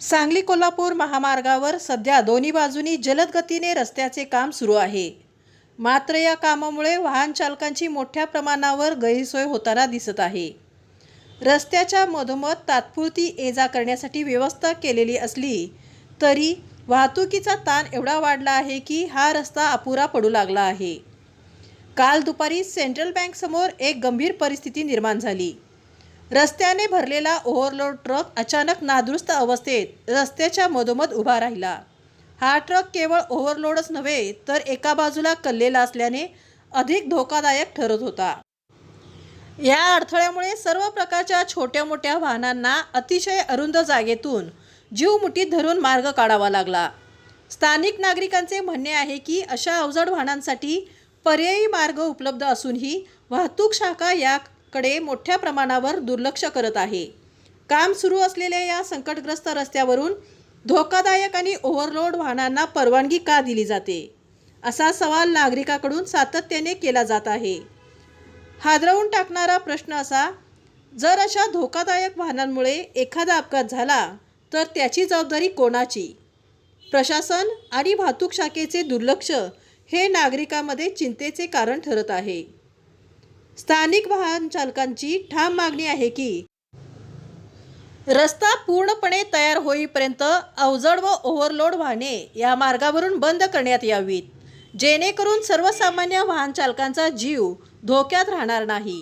सांगली कोल्हापूर महामार्गावर सध्या दोन्ही बाजूनी जलद गतीने रस्त्याचे काम सुरू आहे. मात्र या कामामुळे वाहन चालकांची मोठ्या प्रमाणावर गैरसोय होताना दिसत आहे. रस्त्याच्या मधोमध तात्पुरती ये जा करण्यासाठी व्यवस्था केलेली असली तरी वाहतुकीचा ताण एवढा वाढला आहे की हा रस्ता अपुरा पडू लागला आहे. काल दुपारी सेंट्रल बँकसमोर एक गंभीर परिस्थिती निर्माण झाली. रस्त्याने भरलेला ओव्हरलोड ट्रक अचानक नादुरुस्त अवस्थेत रस्त्याच्या मधोमध उभा राहिला. हा ट्रक केवळ ओव्हरलोडच नव्हे तर एका बाजूला कललेला असल्याने अधिक धोकादायक ठरत होता. या अडथळ्यामुळे सर्व प्रकारच्या छोट्या मोठ्या वाहनांना अतिशय अरुंद जागेतून जीव मुठीत धरून मार्ग काढावा लागला. स्थानिक नागरिकांचे म्हणणे आहे की अशा अवजड वाहनांसाठी पर्यायी मार्ग उपलब्ध असूनही वाहतूक शाखा या कडे मोठ्या प्रमाणावर दुर्लक्ष करत आहे. काम सुरू असलेल्या या संकटग्रस्त रस्त्यावरून धोकादायक आणि ओव्हरलोड वाहनांना परवानगी का दिली जाते? असा सवाल नागरिकाकडून सातत्याने केला जात आहे. हादरवून टाकणारा प्रश्न असा जर अशा धोकादायक वाहनांमुळे एखादा अपघात झाला तर त्याची जबाबदारी कोणाची? प्रशासन आणि वाहतूक शाखेचे दुर्लक्ष हे नागरिकांमध्ये चिंतेचे कारण ठरत आहे. स्थानिक वाहन चालकांची ठाम मागणी आहे की रस्ता पूर्णपणे तयार होईपर्यंत अवजड व ओव्हरलोड वाहने या मार्गावरून बंद करण्यात यावीत जेणेकरून सर्वसामान्य वाहन चालकांचा जीव धोक्यात राहणार नाही.